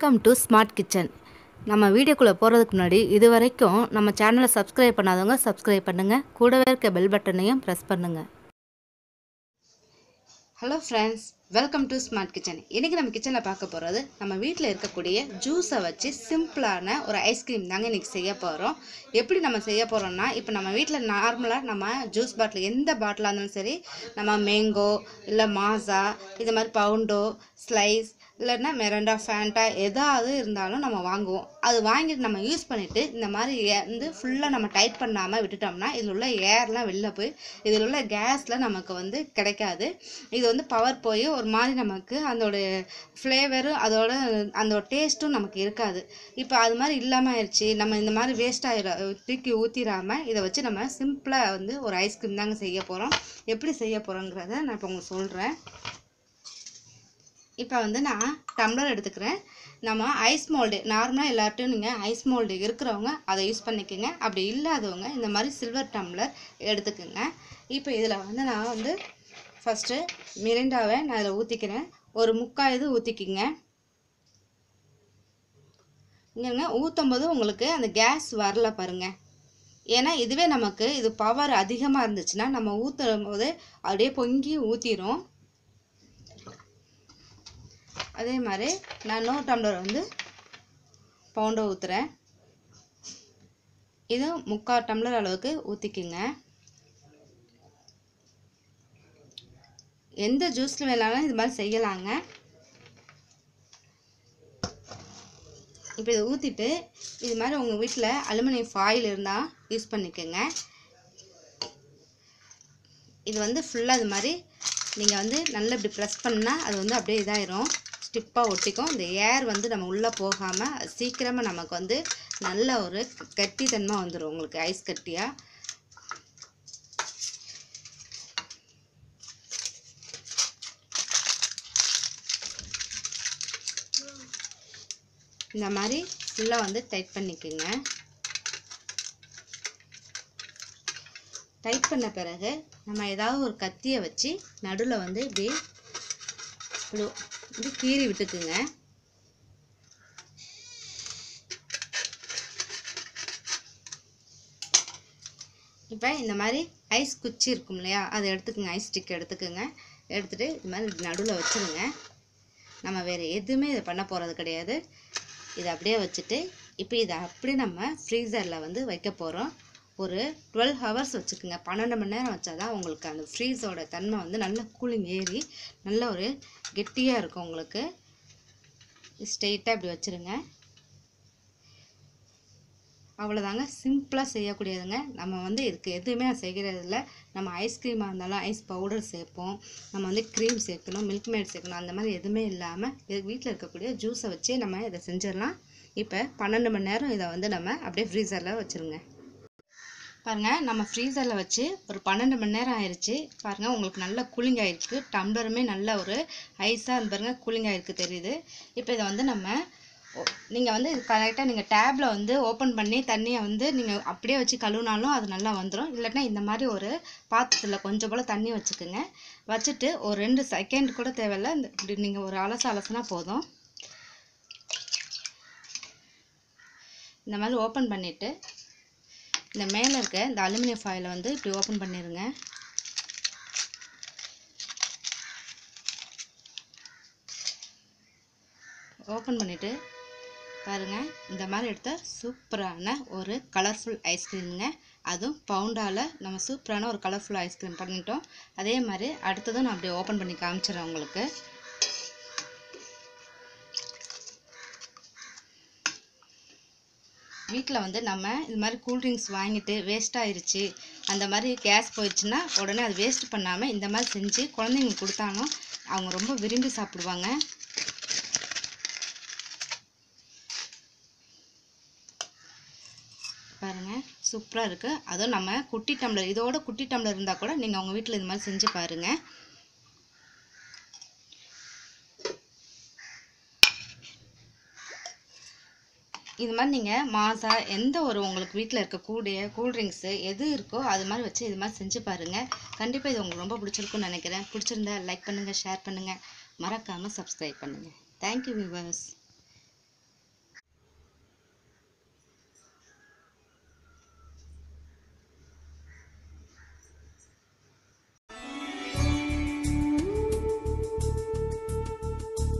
Welcome to smart kitchen நம்ம வீடியோக்குள்ளே போகிறதுக்கு முன்னாடி இது வரைக்கும் நம்ம சேனலை சப்ஸ்கிரைப் பண்ணாதவங்க சப்ஸ்கிரைப் பண்ணுங்கள் கூடவே இருக்க பெல் பட்டனையும் ப்ரெஸ் பண்ணுங்கள் hello friends welcome to smart kitchen இன்றைக்கி நம்ம கிச்சனில் பார்க்க போகிறது நம்ம வீட்டில் இருக்கக்கூடிய ஜூஸை வச்சு சிம்பிளான ஒரு ஐஸ்கிரீம் தாங்க இன்றைக்கி செய்ய போகிறோம் எப்படி நம்ம செய்ய போகிறோம்னா இப்போ நம்ம வீட்டில் நார்மலாக நம்ம ஜூஸ் பாட்டில் எந்த பாட்டிலாக இருந்தாலும் சரி நம்ம மேங்கோ இல்லை மாசா இது மாதிரி பவுண்டோ ஸ்லைஸ் இல்லைன்னா மெரண்டா ஃபேண்டா எதாவது இருந்தாலும் நம்ம வாங்குவோம். அது வாங்கிட்டு நம்ம யூஸ் பண்ணிவிட்டு இந்த மாதிரி வந்து ஃபுல்லாக நம்ம டைட் பண்ணாமல் விட்டுட்டோம்னா இதில் உள்ள ஏர்லாம் வெளில போய் இதில் உள்ள கேஸ்லாம் நமக்கு வந்து கிடைக்காது. இது வந்து பவர் போய் ஒரு மாதிரி நமக்கு அதோட ஃப்ளேவரும் அதோட அந்த டேஸ்ட்டும் நமக்கு இருக்காது. இப்போ அது மாதிரி இல்லாமல் ஆயிடுச்சு நம்ம இந்த மாதிரி வேஸ்ட் ஆகிட தூக்கி ஊற்றிடாம இதை வச்சு நம்ம சிம்பிளாக வந்து ஒரு ஐஸ்கிரீம் தாங்க செய்ய போகிறோம் எப்படி செய்ய போகிறோங்கிறத நான் இப்போ உங்களுக்கு சொல்கிறேன் இப்போ வந்து நான் டம்ளர் எடுத்துக்கிறேன். நம்ம ஐஸ் மோல்டு நார்மலாக எல்லார்ட்டையும் நீங்கள் ஐஸ் மோல்டு இருக்கிறவங்க அதை யூஸ் பண்ணிக்கோங்க. அப்படி இல்லாதவங்க இந்த மாதிரி சில்வர் டம்ளர் எடுத்துக்கோங்க. இப்போ இதில் வந்து நான் வந்து ஃபஸ்ட்டு மிரிண்டாவை நான் இதில் ஊற்றிக்கிறேன் ஒரு முக்கால் இது ஊற்றிக்கிங்க இங்கேங்க ஊற்றும் போது உங்களுக்கு அந்த கேஸ் வரல பாருங்க. ஏன்னா இதுவே நமக்கு இது பவர் அதிகமாக இருந்துச்சுன்னா நம்ம ஊற்றும் போது அப்படியே பொங்கி ஊற்றிடும் அதே மாதிரி நான் இன்னொரு டம்ளர் வந்து பவுண்டை ஊற்றுறேன் இது முக்கால் டம்ளர் அளவுக்கு ஊற்றிக்குங்க எந்த ஜூஸில் வேணாலும் இது மாதிரி செய்யலாங்க. இப்போ இதை ஊற்றிட்டு இது மாதிரி உங்கள் வீட்டில் அலுமினியம் ஃபாயில் இருந்தால் யூஸ் பண்ணிக்கோங்க. இது வந்து ஃபுல்லாக இது மாதிரி நீங்கள் வந்து நல்லா இப்படி ப்ரெஸ் பண்ணால் அது வந்து அப்படியே இதாயிரும். ஸ்டிப்பாக ஒட்டிக்கும். இந்த ஏர் வந்து நம்ம உள்ளே போகாமல் சீக்கிரமாக நமக்கு வந்து நல்ல ஒரு கட்டித்தன்மை வந்துடும் உங்களுக்கு ஐஸ் கட்டியாக இந்த மாதிரி ஃபுல்லாக வந்து டைட் பண்ணிக்கோங்க. டைட் பண்ண பிறகு நம்ம ஏதாவது ஒரு கத்தியை வச்சு நடுவில் வந்து இப்படி இப்படி இப்படி கீறி விட்டுக்குங்க. இப்போ இந்த மாதிரி ஐஸ் குச்சி இருக்கும் இல்லையா அதை எடுத்துக்கோங்க ஐஸ் ஸ்டிக் எடுத்துக்கோங்க. எடுத்துகிட்டு இது மாதிரி நடுவில் வச்சுருங்க. நம்ம வேறு எதுவுமே இதை பண்ண போகிறது கிடையாது. இதை அப்படியே வச்சுட்டு இப்போ இதை அப்படியே நம்ம ஃப்ரீசரில் வந்து வைக்க போகிறோம் ஒரு டுவெல் ஹவர்ஸ் வச்சுக்கோங்க. பன்னெண்டு மணி நேரம் வச்சாதான் உங்களுக்கு அந்த ஃப்ரீஸோட தன்மை வந்து நல்ல கூலிங் ஏறி நல்ல ஒரு கெட்டியாக இருக்கும் உங்களுக்கு. ஸ்ட்ரெயிட்டாக இப்படி வச்சுருங்க. அவ்வளோதாங்க சிம்பிளாக செய்யக்கூடியதுங்க. நம்ம வந்து இதுக்கு எதுவுமே நான் செய்கிறது இல்லை நம்ம ஐஸ்கிரீமாக இருந்தாலும் ஐஸ் பவுடர் சேர்ப்போம். நம்ம வந்து க்ரீம் சேர்க்கணும் மில்க் மேட் சேர்க்கணும் அந்த மாதிரி எதுவுமே இல்லாமல் இது வீட்டில் இருக்கக்கூடிய ஜூஸை வச்சே நம்ம இதை செஞ்சிடலாம். இப்போ பன்னெண்டு மணி நேரம் இதை வந்து நம்ம அப்படியே ஃப்ரீசரில் வச்சுருங்க. பாருங்கள் நம்ம ஃப்ரீசரில் வச்சு ஒரு பன்னெண்டு மணி நேரம் ஆயிடுச்சு பாருங்கள் உங்களுக்கு நல்ல கூலிங் ஆகிருக்கு டம்ளருமே நல்ல ஒரு ஐஸாக இருந்து பாருங்கள் கூலிங் ஆகிருக்கு தெரியுது. இப்போ இதை வந்து நம்ம நீங்கள் வந்து இது கரெக்டாக நீங்கள் டேப்பில் வந்து ஓப்பன் பண்ணி தண்ணியை வந்து நீங்கள் அப்படியே வச்சு கழுவினாலும் அது நல்லா வந்துடும் இல்லைன்னா இந்த மாதிரி ஒரு பாத்திரத்தில் கொஞ்சம் போல் தண்ணி வச்சுக்கோங்க. வச்சுட்டு ஒரு ரெண்டு செகண்ட் கூட தேவையில்ல. இந்த இப்படி நீங்கள் ஒரு அலச அலசுனா போதும். இந்த மாதிரி ஓப்பன் பண்ணிவிட்டு இந்த மேலே இருக்க இந்த அலுமினியம் ஃபாயிலை வந்து இப்படி ஓப்பன் பண்ணிடுங்க ஓப்பன் பண்ணிவிட்டு பாருங்கள் இந்த மாதிரி எடுத்த சூப்பரான ஒரு கலர்ஃபுல் ஐஸ்கிரீமுங்க அதுவும் பவுண்டால் நம்ம சூப்பரான ஒரு கலர்ஃபுல் ஐஸ்கிரீம் பண்ணிட்டோம். அதே மாதிரி அடுத்ததும் நான் அப்படியே ஓப்பன் பண்ணி காமிச்சிடுறேன் உங்களுக்கு. வீட்டில் வந்து நம்ம இது மாதிரி கூல்ட்ரிங்க்ஸ் வாங்கிட்டு வேஸ்ட் ஆயிடுச்சு அந்த மாதிரி கேஸ் போயிடுச்சுன்னா உடனே அது வேஸ்ட் பண்ணாமல் இந்த மாதிரி செஞ்சு குழந்தைங்களுக்கு கொடுத்தாலும் அவங்க ரொம்ப விரும்பி சாப்பிடுவாங்க. பாருங்கள் சூப்பராக இருக்குது அதுவும் நம்ம குட்டி டம்ளர் இதோட குட்டி டம்ளர் இருந்தால் கூட நீங்கள் உங்கள் வீட்டில் இது மாதிரி செஞ்சு பாருங்கள் இது மாதிரி நீங்கள் மாசா எந்த ஒரு உங்களுக்கு வீட்டில் இருக்கக்கூடிய கூல்ட்ரிங்க்ஸு எது இருக்கோ அது மாதிரி வச்சு இது மாதிரி செஞ்சு பாருங்கள் கண்டிப்பாக இது உங்களுக்கு ரொம்ப பிடிச்சிருக்குன்னு நினைக்கிறேன். பிடிச்சிருந்தா லைக் பண்ணுங்கள் ஷேர் பண்ணுங்கள் மறக்காமல் சப்ஸ்கிரைப் பண்ணுங்கள் தேங்க்யூ வியூவர்ஸ்